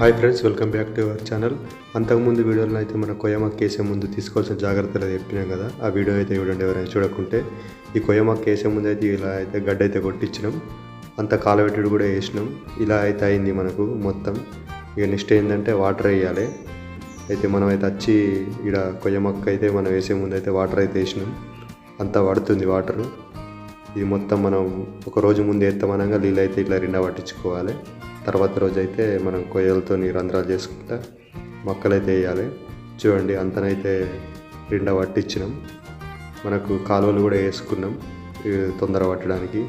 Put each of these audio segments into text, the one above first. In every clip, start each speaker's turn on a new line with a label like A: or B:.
A: Hi friends welcome back to our channel అంతకుముందు వీడియోలో అయితే మన కొయ్యమక్క వేసే ముందు తీసుకోవాల్సిన జాగ్రత్తలు చెప్పినాం కదా. ఆ వీడియో అయితే చూడండి ఎవరైనా చూడకుంటే. ఈ కొయ్యమక్క వేసే ముందు అయితే ఇలా అయితే గడ్డ అయితే కొట్టించినాం. అంత కాలబెట్టుడు కూడా వేసినాం. ఇలా అయితే అయింది మనకు మొత్తం. ఇక నెక్స్ట్ ఏంటంటే వాటర్ వేయాలి. అయితే మనం అయితే వచ్చి ఇక్కడ కొయ్యమక్క అయితే మనం వేసే ముందు అయితే వాటర్ అయితే వేసినాం. అంతా పడుతుంది వాటర్. ఇది మొత్తం మనం ఒక రోజు ముందు ఎత్తమనంగా నీళ్ళు అయితే ఇట్లా రెండా పట్టించుకోవాలి. తర్వాత రోజు అయితే మనం కొయ్యలతో రంధ్రాలు చేసుకుంటా మొక్కలు అయితే వేయాలి. చూడండి అంతనైతే రెండవ పట్టించినాం. మనకు కాలువలు కూడా వేసుకున్నాం తొందర పట్టడానికి.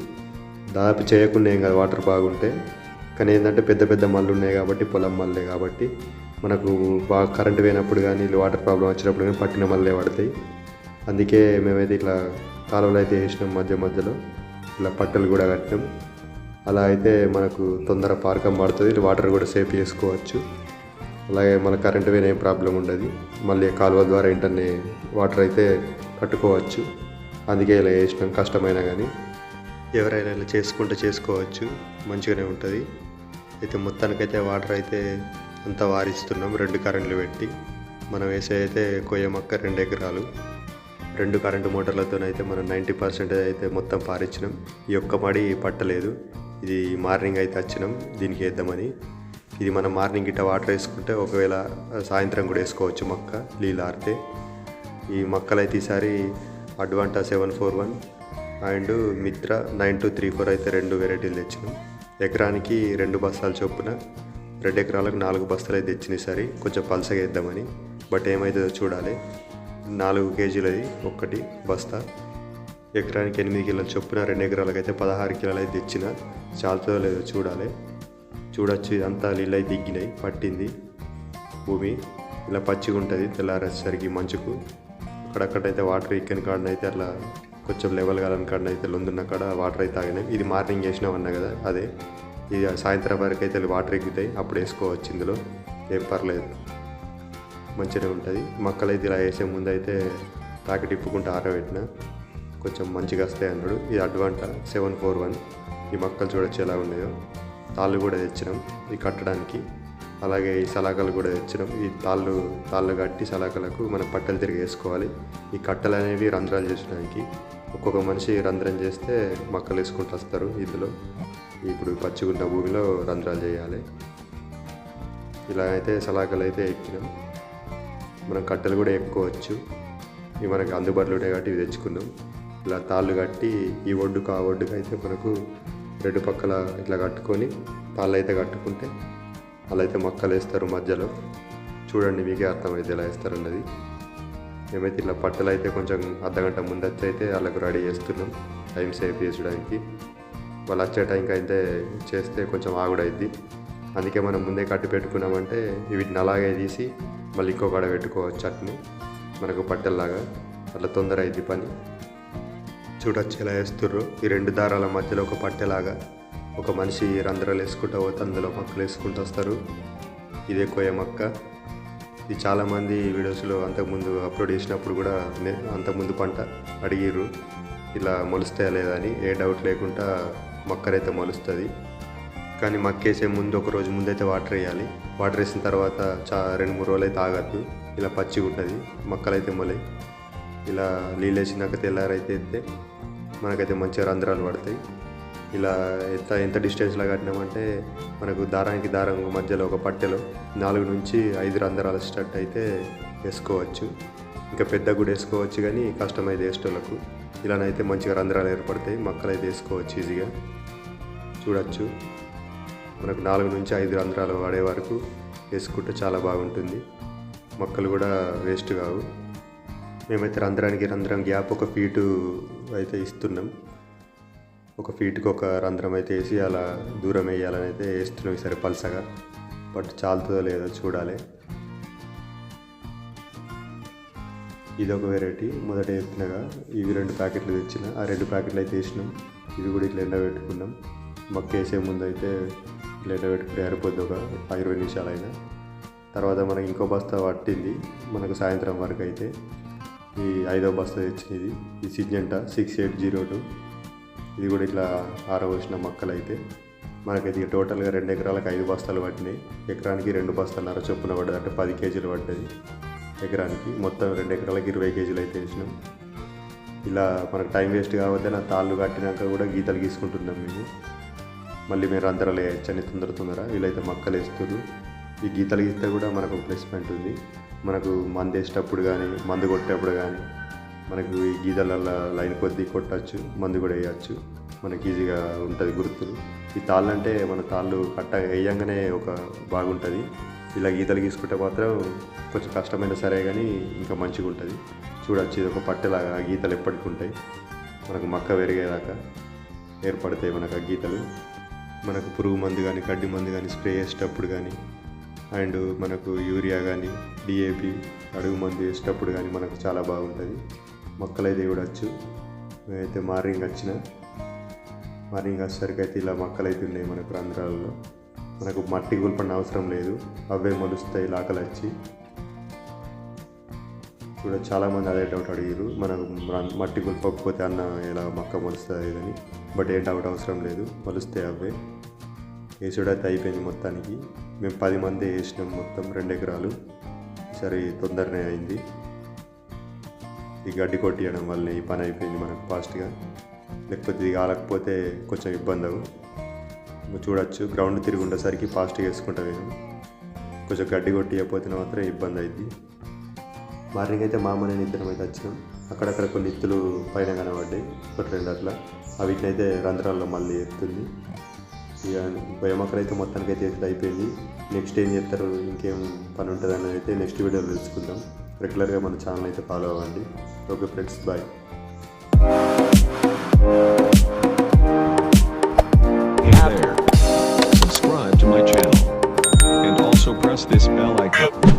A: దాదాపు చేయకుండా ఏం కాదు వాటర్ బాగుంటే. కానీ ఏంటంటే పెద్ద పెద్ద మళ్ళు ఉన్నాయి కాబట్టి పొలం మళ్ళే కాబట్టి మనకు బాగా కరెంట్ పోయినప్పుడు కానీ వాటర్ ప్రాబ్లం వచ్చినప్పుడు కానీ పట్టిన మళ్ళీ పడతాయి. అందుకే మేమైతే ఇట్లా కాలువలు అయితే వేసినాం మధ్య మధ్యలో. ఇలా పట్టలు కూడా కట్టినాం. అలా అయితే మనకు తొందర పారకం పడుతుంది వాటర్ కూడా సేఫ్ చేసుకోవచ్చు. అలాగే మన కరెంట్ పోయిన ఏం ప్రాబ్లం ఉండదు. మళ్ళీ కాలువ ద్వారా ఇంటర్నే వాటర్ అయితే కట్టుకోవచ్చు. అందుకే ఇలా వేసినాం కష్టమైనా కానీ ఎవరైనా ఇలా చేసుకుంటే చేసుకోవచ్చు. మంచిగానే ఉంటుంది. అయితే మొత్తానికైతే వాటర్ అయితే అంతా వారిస్తున్నాం. రెండు కరెంట్లు పెట్టి మనం వేసే అయితే కొయ్య మొక్క రెండు ఎకరాలు. రెండు కరెంటు మోటార్లతోనైతే మనం నైంటీ పర్సెంటేజ్ అయితే మొత్తం పారించినాం ఈ ఒక్క మడి పట్టలేదు. ఇది మార్నింగ్ అయితే వచ్చినాం దీనికి వేద్దామని ఇది మనం మార్నింగ్ గిట్ట వాటర్ వేసుకుంటే ఒకవేళ సాయంత్రం కూడా వేసుకోవచ్చు మొక్క నీళ్ళు ఆరితే. ఈ మొక్కలు అయితే ఈసారి Advanta seven four one and Mitra nine two three four అయితే రెండు వెరైటీలు తెచ్చినాం. ఎకరానికి రెండు బస్తాలు చొప్పున రెండు ఎకరాలకు నాలుగు బస్తాలు అయితే తెచ్చిన ఈసారి. కొంచెం పలసగా వేద్దామని బట్ ఏమవుతుందో చూడాలి. నాలుగు కేజీలది ఒక్కటి బస్తా. ఎకరానికి ఎనిమిది కిలోల చొప్పున రెండు ఎకరాలకు అయితే పదహారు కిలోలు అయితే తెచ్చిన. చాలుతో లేదో చూడాలి. చూడొచ్చు ఇదంతా నీళ్ళై దిగినాయి దిగ్గినాయి పట్టింది. భూమి ఇలా పచ్చిగా ఉంటుంది తెల్లారేసరికి మంచుకు. అక్కడక్కడైతే వాటర్ ఎక్కని కాడనైతే అట్లా కొంచెం లెవెల్ కాలని కాడనైతే లొందున్న కాడ వాటర్ అయితే తాగినాయి. ఇది మార్నింగ్ వేసినామన్నా కదా అదే. ఇది సాయంత్రం వరకు అయితే వాటర్ ఎక్కుతాయి అప్పుడు వేసుకోవచ్చు ఇందులో. ఏం పర్లేదు. మంచిగా ఉంటుంది. మొక్కలు అయితే ఇలా వేసే ముందు అయితే ప్యాకెట్ ఇప్పుకుంటూ ఆరబెట్టిన కొంచెం మంచిగా వస్తాయి అన్నాడు. ఇది అడ్వాంట సెవెన్ ఫోర్ వన్. ఈ మొక్కలు చూడొచ్చు ఎలా ఉన్నాయో. తాళ్ళు కూడా తెచ్చినాం ఈ కట్టడానికి. అలాగే ఈ సలాకలు కూడా తెచ్చినాం. ఈ తాళ్ళు తాళ్ళు కట్టి సలాకలకు మనం పట్టలు తిరిగి వేసుకోవాలి. ఈ కట్టలు అనేవి రంధ్రాలు చేసడానికి ఒక్కొక్క మనిషి రంధ్రం చేస్తే మొక్కలు వేసుకుంటూ వస్తారు ఇందులో ఇప్పుడు పచ్చిగుంట భూమిలో రంధ్రాలు చేయాలి. ఇలా అయితే సలాకలు అయితే ఎక్కినాం. మనం కట్టెలు కూడా ఎక్కుకోవచ్చు ఇవి మనకి అందుబాటులో ఉంటాయి కాబట్టి ఇవి తెచ్చుకున్నాం. ఇలా తాళ్ళు కట్టి ఈ ఒడ్డుకు ఆ ఒడ్డుకు అయితే మనకు రెండు పక్కల ఇట్లా కట్టుకొని తాళ్ళు అయితే కట్టుకుంటే అలా అయితే మొక్కలు వేస్తారు మధ్యలో. చూడండి మీకే అర్థమైతే ఎలా వేస్తారు అన్నది మేమైతే ఇట్లా పట్టలు అయితే కొంచెం అర్ధగంట ముందచ్చి అయితే వాళ్ళకు రెడీ చేస్తున్నాం. టైం సేవ్ చేసడానికి వాళ్ళు వచ్చే టైంకి అయితే చేస్తే కొంచెం ఆగుడైద్ది. అందుకే మనం ముందే కట్టి పెట్టుకున్నామంటే వీటిని అలాగే తీసి మళ్ళీ ఇంకో కాడ పెట్టుకోవచ్చు అట్ని మనకు పట్టెల్లాగా. అట్లా తొందర అయింది పని. చూడొచ్చు ఇలా వేస్తుర్రు. ఈ రెండు దారాల మధ్యలో ఒక పట్టెలాగా ఒక మనిషి రంధ్రాలు వేసుకుంటూ పోతే అందులో మొక్కలు వేసుకుంటూ వస్తారు. ఇదే కోయ మొక్క ఇది చాలామంది వీడియోస్లో అంతకుముందు అప్లోడ్ చేసినప్పుడు కూడా అంతకుముందు పంట అడిగిర్రు. ఇలా మొలుస్తాయా లేదా అని ఏ డౌట్ లేకుండా మొక్కరైతే మొలుస్తుంది. కానీ మక్కేసే ముందు ఒక రోజు ముందైతే వాటర్ వేయాలి. వాటర్ వేసిన తర్వాత చా రెండు మూడు రోజులు అయితే ఆగద్దు. ఇలా పచ్చిగా ఉంటుంది మొక్కలైతే మొలై ఇలా నీళ్ళు వేసినాక తెల్లారైతే మనకైతే మంచిగా రంధ్రాలు పడతాయి. ఇలా ఎంత ఎంత డిస్టెన్స్లో కట్టినామంటే మనకు దారానికి దారం మధ్యలో ఒక పట్టెలో నాలుగు నుంచి ఐదు రంధ్రాలు స్టార్ట్ అయితే వేసుకోవచ్చు. ఇంకా పెద్ద కూడా వేసుకోవచ్చు కానీ కష్టమైతే వేసేటోళ్ళకు. ఇలానైతే మంచిగా రంధ్రాలు ఏర్పడతాయి. మొక్కలు అయితే వేసుకోవచ్చు ఈజీగా. చూడొచ్చు. మనకు నాలుగు నుంచి ఐదు రంధ్రాలు వాడే వరకు వేసుకుంటే చాలా బాగుంటుంది. మొక్కలు కూడా వేస్ట్ కావు. మేమైతే రంధ్రానికి రంధ్రం గ్యాప్ ఒక ఫీటు అయితే ఇస్తున్నాం. ఒక ఫీట్కి ఒక రంధ్రం అయితే వేసి అలా దూరం వేయాలని అయితే వేస్తున్నాం ఈసారి పలసగా. బట్ చాలుతుందో లేదో చూడాలి. ఇది ఒక వెరైటీ. మొదట చెప్పినగా ఇవి రెండు ప్యాకెట్లు తెచ్చిన. ఆ రెండు ప్యాకెట్లు అయితే వేసినాం. ఇవి కూడా ఇట్లా ఎండబెట్టుకున్నాం మొక్క వేసే ముందు అయితే ఇట్లా ఎండబెట్టుకుంటే సరిపోద్ది ఒక ఇరవై నిమిషాలైనా. తర్వాత మనకి ఇంకో బస్తా పట్టింది. మనకు సాయంత్రం వరకు అయితే. ఈ ఐదవ బస్తా తెచ్చినది. ఈ Syngenta six eight zero two ఇది కూడా ఇట్లా ఆరబోసిన మొక్కలు అయితే మనకి ఇది టోటల్గా రెండు ఎకరాలకు ఐదు బస్తాలు పట్టినాయి. ఎకరానికి రెండు బస్తాలు అర చొప్పున పడ్డది. అంటే పది కేజీలు పడ్డది. ఎకరానికి మొత్తం రెండు ఎకరాలకు ఇరవై కేజీలు అయితే వేసినాం. ఇలా మనకు టైం వేస్ట్ కావద్దే నా తాళ్ళు కట్టినాక కూడా గీతలు గీసుకుంటున్నాం మేము. మళ్ళీ మీరు అందరూ లేచని తొందర తొందర వీళ్ళైతే మక్కలు వేస్తారు ఈ గీతలు గీస్తే కూడా మనకు ప్లేస్మెంట్ ఉంది. మనకు మందు వేసేటప్పుడు కానీ మందు కొట్టేటప్పుడు కానీ మనకు ఈ గీతలలో లైన్ కొద్దీ కొట్టచ్చు మందు కూడా వేయచ్చు. మనకి ఈజీగా ఉంటుంది గుర్తులు ఈ తాళ్ళు అంటే మన తాళ్ళు కట్ట వేయంగానే ఒక బాగుంటుంది. ఇలా గీతలు గీసుకుంటే మాత్రం కొంచెం కష్టమైన సరే కానీ ఇంకా మంచిగా ఉంటుంది. చూడొచ్చు ఇది ఒక పట్టెలాగా ఆ గీతలు ఎప్పటికి ఉంటాయి. మనకు మక్క పెరిగేదాకా ఏర్పడతాయి మనకు ఆ గీతలు. మనకు పురుగు మందు కానీ గడ్డి మందు కానీ స్ప్రే చేసేటప్పుడు కానీ అండ్ మనకు యూరియా కానీ డిఏపి అడుగు మందు వేసేటప్పుడు కానీ మనకు చాలా బాగుంటుంది. మొక్కలు అయితే చూడొచ్చు మేమైతే మార్నింగ్ వచ్చిన మార్నింగ్ వచ్చేసరికి అయితే ఇలా మొక్కలు అయితే ఉన్నాయి మనకు రంధ్రాలలో మనకు మట్టి కూల్పడిన అవసరం లేదు. అవే మొలుస్తాయి లాకలు వచ్చి. కూడా చాలామంది అదే డౌట్ అడిగారు మనకు మట్టి కూల్పకపోతే అన్న ఇలా మొక్క మొలుస్తుంది అని బట్ ఏ డౌట్ అవసరం లేదు. మొలుస్తాయి అవే. వేసుడు అయిపోయింది మొత్తానికి. మేము పది మంది వేసినాం మొత్తం రెండు ఎకరాలు. సరే తొందరనే అయింది. ఈ గడ్డి కొట్టియడం వల్ల ఈ పని అయిపోయింది మనకు ఫాస్ట్గా. లేకపోతే ఇది కాలకపోతే కొంచెం ఇబ్బంది అవు. చూడొచ్చు గ్రౌండ్ తిరిగి ఉండేసరికి ఫాస్ట్గా వేసుకుంటా నేను. కొంచెం గడ్డి కొట్టియకపోతే మాత్రం ఇబ్బంది అయింది మార్నింగ్ అయితే మామ నేను ఇద్దరం అయితే వచ్చినాం. అక్కడక్కడ కొన్ని ఇత్తులు పైన కనబడ్డాయి ఒకటి రెండు అట్లా. వీటినైతే రంధ్రాల్లో మళ్ళీ ఎత్తుంది. ఇక భయం అయితే మొత్తానికి అయితే ఎత్తుడు అయిపోయింది నెక్స్ట్ ఏం చేస్తారు ఇంకేం పని ఉంటుంది అనేది అయితే నెక్స్ట్ వీడియోలో తెలుసుకుందాం రెగ్యులర్గా మన ఛానల్ అయితే ఫాలో అవ్వండి okay friends bye
B: Hey there. Subscribe to my channel. And also press this bell icon.